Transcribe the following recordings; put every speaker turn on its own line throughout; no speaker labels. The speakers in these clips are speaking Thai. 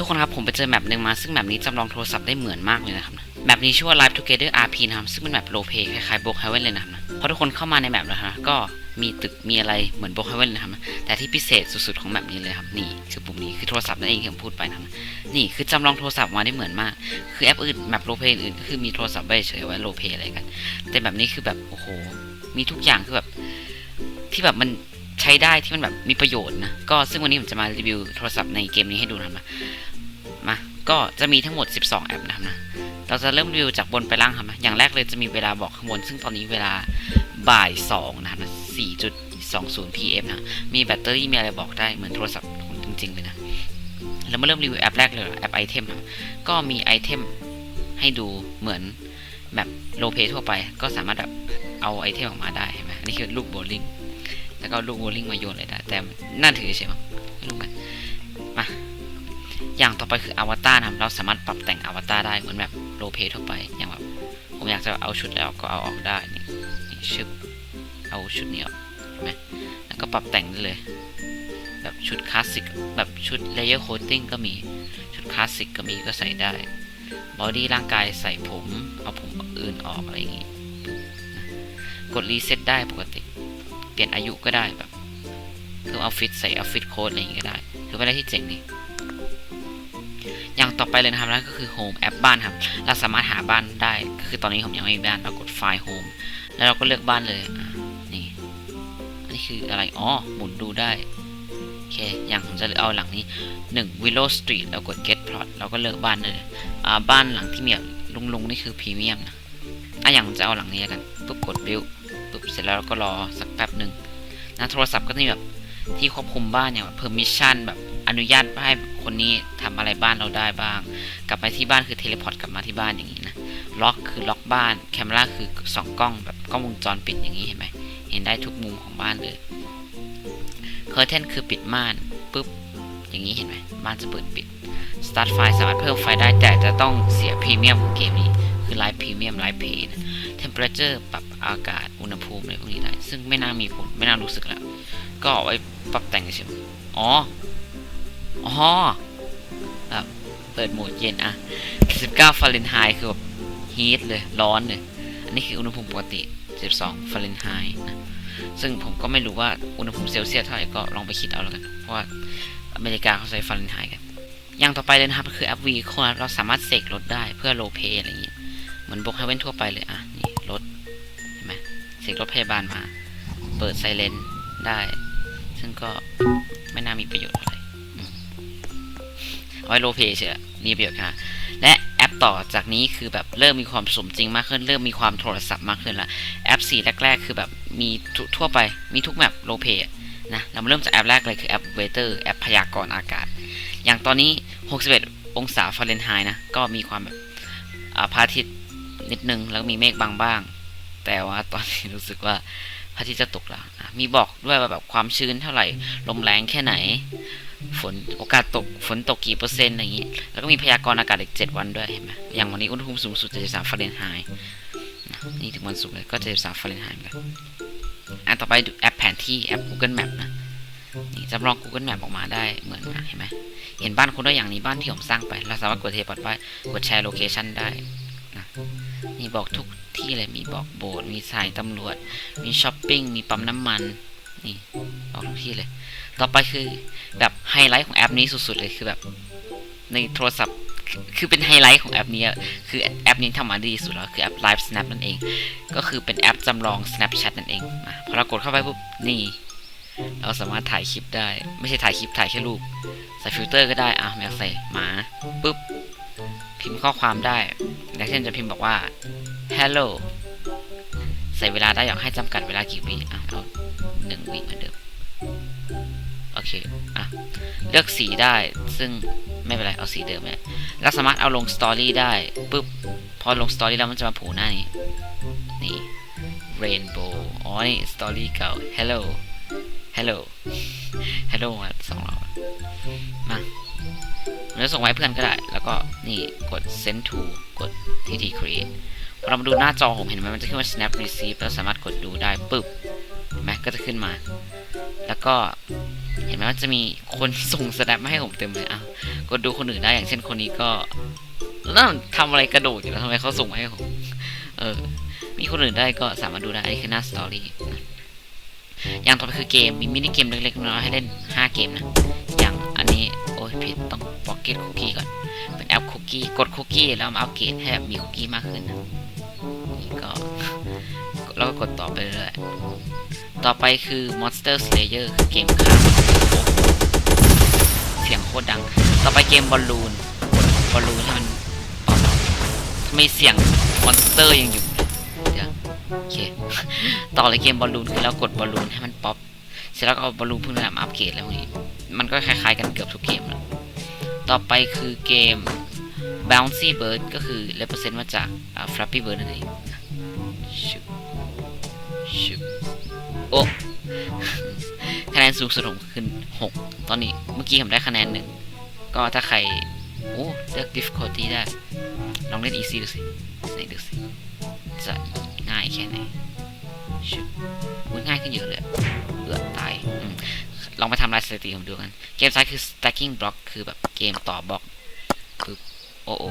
ทุกคนครับผมไปเจอแมปหนึ่งมาซึ่งแมปนี้จำลองโทรศัพท์ได้เหมือนมากเลยนะครับแมปนี้ชื่อว่า Live Together RP นะครับซึ่งเป็นแมปโรเพคล้ายๆ b o k Heaven เลยนะครับพอทุกคนเข้ามาในแมปแล้วนะก็มีตึกมีอะไรเหมือน b o k Heaven นะครับแต่ที่พิเศษสุดๆของแมปนี้เลยครับนี่คือปุ่มนี้คือโทรศัพท์นั่นเองที่ผมพูดไปนะนี่คือจำลองโทรศัพท์มาได้เหมือนมาก คือแอปอื่นแมปโรเพอื่นก็คือมีโทรศัพท์ไว้เฉยๆไว้โรเพอะไรกัน แต่แบบนี้คือแบบโอ้โหมีทุกอย่างคือแบบที่แบบมันใช้ได้ที่มันแบบมีประโยชน์นะก็ซึ่งวันนี้ผมจะมารีวิวโทรศัพท์ในเกมนี้ให้ดูนะครับ ก็จะมีทั้งหมด 12 แอปนะครับนะ เราจะเริ่มรีวิวจากบนไปล่างครับนะ อย่างแรกเลยจะมีเวลาบอกข้างบน ซึ่งตอนนี้เวลาบ่าย2นะครับนะ4.20 pm นะ มีแบตเตอรี่มีอะไรบอกได้เหมือนโทรศัพท์จริงๆเลยนะแล้วมาเริ่มรีวิวแอปแรกเลยแอปไอเทมครับก็มีไอเทมให้ดูเหมือนแบบโลเพทั่วไป ก็สามารถแบบเอาไอเทมออกมาได้เห็นไหมนี่คือลูกโบลิ่งแล้วก็ลูกโบลิ่งมาโยนเลยได้ แต่น่าถือใช่ไหมไม่รู้กันมา อย่างต่อไปคืออวตารนะครับเราสามารถปรับแต่งอวตารได้เหมือนแบบโรเพทั่วไปอย่างแบบผมอยากจะเอาชุดแล้วก็เอาออกได้นี่นี่ชึบเอาชุดนี้ออกเห็นไหมแล้วก็ปรับแต่งได้เลย แบบชุดคลาสสิกแบบชุดเลเยอร์โคตติ้งก็มีชุดคลาสสิกก็มีก็ใส่ได้บอดี้ร่างกายใส่ผม เอาผมอื่นออกอะไรอย่างงี้กดรีเซ็ตได้ปกติ เปลี่ยนอายุก็ได้แบบเพิ่มเอาฟิตใส่เอาฟิตโค้ดอะไรอย่างงี้ก็ได้ถือว่าอะไรที่เจ๋งดี อย่างต่อไปเลยนะครับนั่นก็คือ Home แอปบ้านครับ เราสามารถหาบ้านได้ ก็คือตอนนี้ผมยังไม่มีบ้าน เรากดไฟล์ Home แล้วเราก็เลือกบ้านเลย นี่ อันนี้คืออะไร อ๋อ หมุนดูได้ โอเค อย่างผมจะเอาหลังนี้ 1 Willow Street แล้วกด Get Plot เราก็เลือกบ้านเลยอ่าบ้านหลังที่มีแบบลุงๆนี่คือพรีเมียมนะอะอย่างผมจะเอาหลังนี้กัน ปุ๊บกด Build ปุ๊บเสร็จแล้วเราก็รอสักแป๊บหนึ่งนะโทรศัพท์ก็จะมีแบบที่ควบคุมบ้านอย่างแบบ permission แบบ อนุญาตให้คนนี้ทำอะไรบ้านเราได้บ้าง กลับไปที่บ้านคือเทเลพอร์ตกลับมาที่บ้านอย่างนี้นะ ล็อกคือล็อกบ้าน แคมราคือสองกล้องแบบกล้องวงจรปิดอย่างนี้เห็นไหม เห็นได้ทุกมุมของบ้านเลย เคอร์เทนคือปิดม่านปุ๊บ อย่างนี้เห็นไหมบ้านจะเปิดปิด Start ไฟสามารถเพิ่มไฟได้แต่จะต้องเสียพรีเมียมของเกมนี้ คือไลฟ์พรีเมียมไลฟ์เพย์ Temperature ปรับอากาศอุณหภูมิอะไรพวกนี้ได้ ซึ่งไม่น่ามีผลไม่น่ารู้สึกแล้ว ก็ไว้ปรับแต่งเฉยอ๋อ อ๋อแบบเปิดโหมดเย็นอะ19ฟาเรนไฮต์คือแบบฮีทเลย ร้อนเลย อันนี้คืออุณหภูมิปกติ 12ฟาเรนไฮต์นะ ซึ่งผมก็ไม่รู้ว่าอุณหภูมิเซลเซียสเท่าไหร่ก็ลองไปคิดเอาแล้วกัน เพราะว่าอเมริกาเขาใช้ฟาเรนไฮต์กัน อย่างต่อไปเลยนะครับ คือแอปวีโคเราสามารถเสกรถได้เพื่อโลเพอะไรอย่างนี้ย เหมือนบอกให้เว้นทั่วไปเลยอะ นี่รถเห็นไหมเสกรถพยาบาลมา เปิดไซเรนได้ ซึ่งก็ไม่น่ามีประโยชน์อะไร ไว้โลเพเฉยมีประโยชน์ค่ะ และแอปต่อจากนี้คือแบบเริ่มมีความสมจริงมากขึ้น เริ่มมีความโทรศัพท์มากขึ้นละแอปสีแรกๆ คือแบบมีทั่วไปมีทุกแมปโลเพนะเรามาเริ่มจากแอปแรกเลยคือแอปเวเตอร์แอปพยากรณ์อากาศ อย่างตอนนี้ 61 องศาฟาเรนไฮต์นะ ก็มีความแบบพระอาทิตย์นิดนึงแล้วมีเมฆบางบ้าง แต่ว่าตอนนี้รู้สึกว่าพระอาทิตย์จะตกแล้ว มีบอกด้วยว่าแบบความชื้นเท่าไหร่ ลมแรงแค่ไหน ฝนโอกาสตกฝนตกกี่เปอร์เซ็นต์อะไรอย่างนี้ แล้วก็มีพยากรณ์อากาศอีก 7 วันด้วยเห็นไหมอย่างวันนี้อุณหภูมิสูงสุด73ฟาเรนไฮต์นี่ถึงวันศุกร์เลยก็73ฟาเรนไฮต์กันอะต่อไปดูแอปแผนที่แอป Google Map นะนี่จำลอง Google Map ออกมาได้เหมือนนะเห็นไหมเห็นบ้านคุณได้อย่างนี้บ้านที่ผมสร้างไป เราสามารถกดเทปอดไว้กดแชร์โลเคชันได้นะนี่บอกทุกที่เลยมีบอกโบสถ์มีสายตำรวจ มีช้อปปิ้งมีปั๊มน้ำมันนี่บอกทุกที่เลย ต่อไปคือแบบไฮไลท์ของแอปนี้สุดๆเลยคือแบบ ในโทรศัพท์คือเป็นไฮไลท์ของแอปนี้คือแอปนี้ทำมาดีสุดแล้วคือแอป Live Snap นั่นเอง ก็คือเป็นแอปจำลอง Snapchat นั่นเองอพอเรากดเข้าไปปุ๊บนี่ เราสามารถถ่ายคลิปได้ ไม่ใช่ถ่ายคลิปถ่ายแค่รูปใส่ฟิลเตอร์ก็ได้อะแมวใส่หมาปุ๊บพิมพ์ข้อความได้อย่างเช่นจะพิมพ์บอกว่า hello ใส่เวลาได้อยากให้จำกัดเวลากี่วิอะเอาหนึ่งวิเหมือนเดิม อเค อะ เลือกสีได้ ซึ่งไม่เป็นไร เอาสีเดิมเลยแล้วสามารถเอาลงสตอรี่ได้ปุ๊บ พอลงสตอรี่แล้วมันจะมาผล่หน้านี้ นี่ rainbow อ๋อ นี่สตอรี่เก่า hello hello hello มาสองรอบมาแล้วส่งไว้เพื่อนก็ได้ แล้วก็นี่กด send to กด tt create พอเรามาดูหน้าจอผมเห็นไหมมันจะขึ้นว่า snap receive แล้วสามารถกดดูได้ปึ๊บเห็นไหมก็จะขึ้นมา แล้วก็ ห็นไหมว่าจะมีคนส่ง snap มาให้ผมเต็มเลยอะกดดูคนอื่นได้อย่างเช่นคนนี้ก็นั่นทำอะไรกระโดดอยู่แล้วทำไมเขาส่งมาให้ผมเออ มีคนอื่นได้ก็สามารถดูได้อันนี้คือหน้าสตอรี่อย่างต่อไปคือเกมมีมินิเกมเล็กๆน้อยๆให้เล่น 5 เกมนะอย่างอันนี้โอ้ยผิดต้องพ็อกเก็ตคุกกี้ก่อนเป็นแอปคุกกี้กดคุกกี้แล้วมาอัปเกรดให้แบบมีคุกกี้มากขึ้นนะ แล้วก็กดต่อไปเรื่อยๆต่อไปคือ Monster Slayer คือเกมฆ่าเสียงโคตรดัง ต่อไปเกมบอลลูนบอลลูนให้มันเบาๆทำไมเสียงมอนสเตอร์ยังอยู่เดี๋ยวโอเคต่อเลยเกมบอลลูนคือเรากดบอลลูนให้มันป๊อปเสร็จแล้วก็เอาบอลลูนพวกนั้นมาอัปเกรดอะไรพวกนี้มันก็คล้ายๆกันเกือบทุกเกมแล้วต่อไปคือเกม Bouncy Bird ก็คือ represent มาจาก Flappy Bird นั่นเอง ชุบโอ้คะแนนสูงสุดผมขึ้น 6 ตอนนี้เมื่อกี้ผมได้คะแนนหนึ่งก็ถ้าใคร โอ้เลือก difficulty ได้ ลองเล่น easy ดูสิไหนดูสิ จะง่ายแค่ไหนชุบง่ายขึ้นเยอะเลยเอือตายอลองไปทำลายสถิติผมดูกัน เกมซ้ายคือ stacking block คือแบบเกมต่อบล็อกปึ๊บโอ้โอ้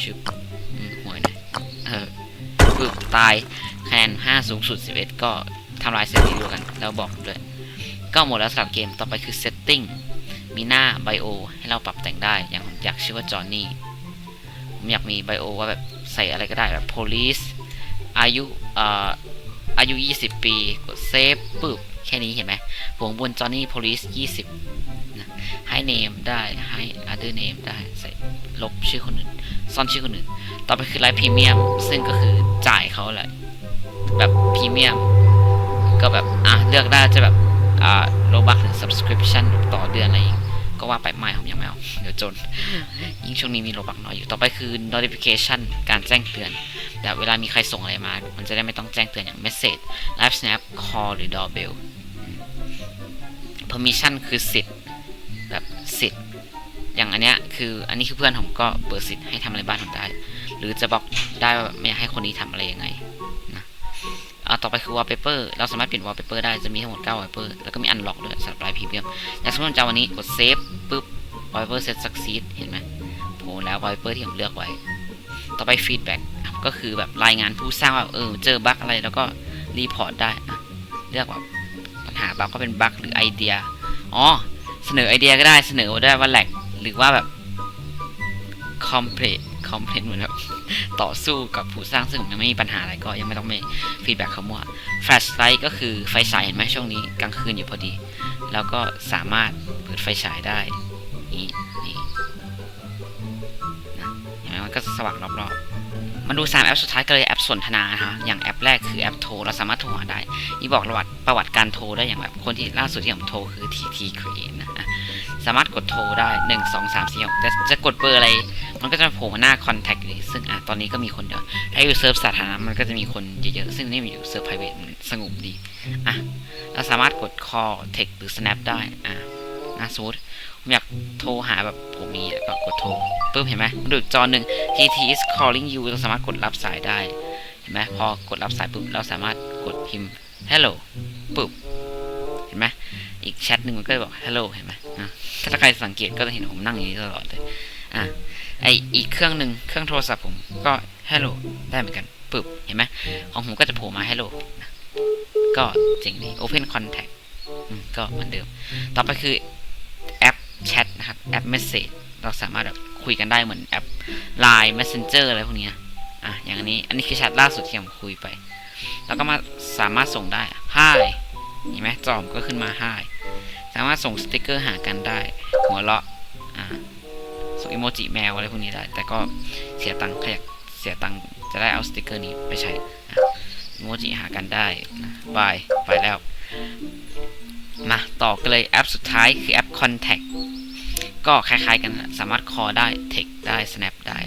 ชุบห่วยนะเออปึ๊บตาย นน5 สูงสุด 11 ก็ทำลายสถิติดูกัน แล้วบอกด้วย ก็หมดแล้วสำหรับเกมต่อไปคือ setting มีหน้าไบโอให้เราปรับแต่งได้ อย่างผมอยากชื่อว่าจอห์นนี่ผมอยากมีไบโอว่าแบบใส่อะไรก็ได้แบบ police อายุอ่ออายุ 20 ปี กดเซฟปึ๊บ แค่นี้เห็นไหมผมบนจอห์นนี่ police 20นะให้ name ได้ ให้ other name ได้ ใส่ลบชื่อคนอื่น ซ่อนชื่อคนอื่น ต่อไปคือไลฟ์พรีเมียม ซึ่งก็คือจ่ายเขาแหละ แบบพรีเมียม ก็แบบ อะ เลือกได้จะแบบอ่าโลบักหรือ subscription ต่อเดือนอะไรอีกก็ว่าไปไม่ผมยังไม่เอาเดี๋ยวจน ยิ่งช่วงนี้มีโลบักน้อยอยู่ต่อไปคือ notification การแจ้งเตือน แต่เวลามีใครส่งอะไรมา มันจะได้ไม่ต้องแจ้งเตือนอย่าง message live snap call หรือ doorbell permission คือสิทธิ์แบบสิทธิ์อย่างอันเนี้ยคืออันนี้คือเพื่อนผมก็เปิดสิทธิ์ให้ทำอะไรบ้านผมได้ หรือจะบล็อกได้ว่าไม่อยากให้คนนี้ทำอะไรยังไงนะ อ่าต่อไปคือ wallpaper เราสามารถเปลี่ยน wallpaper ได้จะมีทั้งหมด9 wallpaper แล้วก็มี unlock ด้วยสำหรับรายพรีเมียมอย่างสมมติจะเอาวันนี้กด save ปุ๊บ wallpaper set succeed เห็นไหมโผล่แล้ว wallpaper ที่ผมเลือกไว้ ต่อไป feedback ก็คือแบบรายงานผู้สร้างว่าเออเจอบั๊กอะไรแล้วก็รีพอร์ตได้นะเลือกว่าปัญหาบั๊กก็เป็นบั๊กหรือไอเดียอ๋อเสนอไอเดียก็ได้เสนอได้ว่าแหลกหรือว่าแบบ complete complete เหมือนแบบต่อสู้กับผู้สร้างซึ่งผมยังไม่มีปัญหาอะไรก็ยังไม่ต้องไปฟีดแบ็กเขามั่ว flashlight ก็คือไฟฉายเห็นไหมช่วงนี้กลางคืนอยู่พอดี แล้วก็สามารถเปิดไฟฉายได้นี่นี่นะเห็นไหมมันก็สว่างรอบๆมาดู3แอปสุดท้ายกันเลยแอปสนทนาฮะอย่างแอปแรกคือแอปโทรเราสามารถโทรหาได้นี่บอกประวัติประวัติการโทรได้อย่างแบบคนที่ล่าสุดที่ผมโทรคือ TT Create นะ สามารถกดโทรได้ 1 2 3 4 6แต่จะกดเบอร์อะไร มันก็จะโผล่หน้า contact เลยซึ่งอะตอนนี้ก็มีคนเดียวถ้าอยู่เซิร์ฟสาธารณะมันก็จะมีคนเยอะๆ ซึ่งนี่มันอยู่เซิร์ฟ private มันสงบดีอะเราสามารถกด call text หรือ snap ได้อะนะสมมติผมอยากโทรหาแบบผมมีแล้วก็กดโทรปึ๊บเห็นไหมดูจอหนึ่ง TT is calling you เราสามารถกดรับสายได้เห็นไหมพอกดรับสายปุ๊บเราสามารถกดพิมพ์ hello ปุ๊บ กแชทหนึ่งมันก็จะบอก hello เห็นไหมถ้าใครสังเกตก็จะเห็นผมนั่งอย่างนี้ตลอดเลยอะไออีกเครื่องหนึ่งเครื่องโทรศัพท์ผมก็ hello ได้เหมือนกันปึ๊บเห็นไหมของผมก็จะโผล่มา hello นะก็เจ๋งดี open contact ก็เหมือนเดิม ต่อไปคือแอปแชทนะครับแอป message เราสามารถแบบคุยกันได้เหมือนแอป Line Messenger อะไรพวกนี้อะอย่างนนี้อันนี้คือแชทล่าสุดที่ผมคุยไป แล้วก็มาสามารถส่งได้ Hi เห็นไหมจอมก็ขึ้นมา Hi สามารถส่งสติกเกอร์หากันได้ หัวเราะอ่าส่งอีโมจิแมวอะไรพวกนี้ได้ แต่ก็เสียตังค์ขยักเสียตังค์จะได้เอาสติกเกอร์นี้ไปใช้อะอีโมจิหากันได้บายไปแล้ว มาต่อกันเลยแอปสุดท้ายคือแอป Contact ก็คล้ายๆกันสามารถ call ได้ text ได้ snap ได้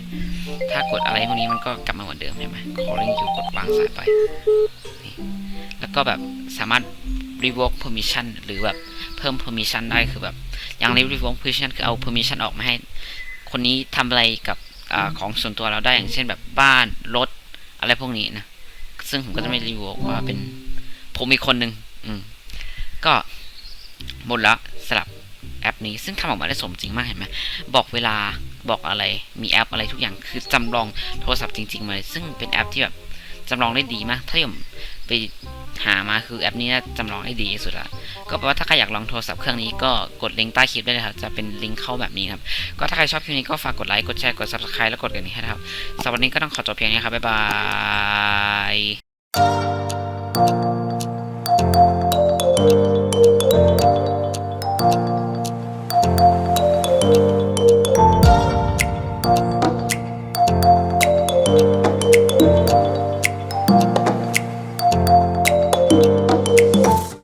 ถ้ากดอะไรพวกนี้มันก็กลับมาเหมือนเดิมใช่ไหม calling you กดวางสายไป แล้วก็แบบสามารถ revoke permission หรือแบบเพิ่ม permission ได้คือแบบ อย่างใน revoke permission คือเอา permission ออกมาให้ คนนี้ทำอะไรกับอาของส่วนตัวเราได้อย่างเช่นแบบบ้านรถอะไรพวกนี้นะ ซึ่งผมก็จะไม่ revoke ว่าเป็นผมอีกคนหนึ่งอืมก็หมดแล้วสลับแออปนี้ซึ่งทำออกมาได้สมจริงมากเห็นไหมบอกเวลาบอกอะไรมีแอปอะไรทุกอย่างคือจำลองโทรศัพท์จริงๆมาเลยซึ่งเป็นแอปที่แบบจำลองได้ดีมาก ถ้าที่ผมไป หามาคือแอปนี้น่าจำลองได้ดีที่สุดละก็แปลว่าถ้าใครอยากลองโทรศัพท์เครื่องนี้ก็กดลิงก์ใต้คลิปได้เลยครับ จะเป็นลิงก์เข้าแบบนี้ครับ ก็ถ้าใครชอบคลิปนี้ก็ฝากกดไลค์ กดแชร์ กด subscribe แล้วกดกระดิ่งให้ครับสำหรับวันนี้ก็ต้องขอจบเพียงนี้ครับ บ๊ายบาย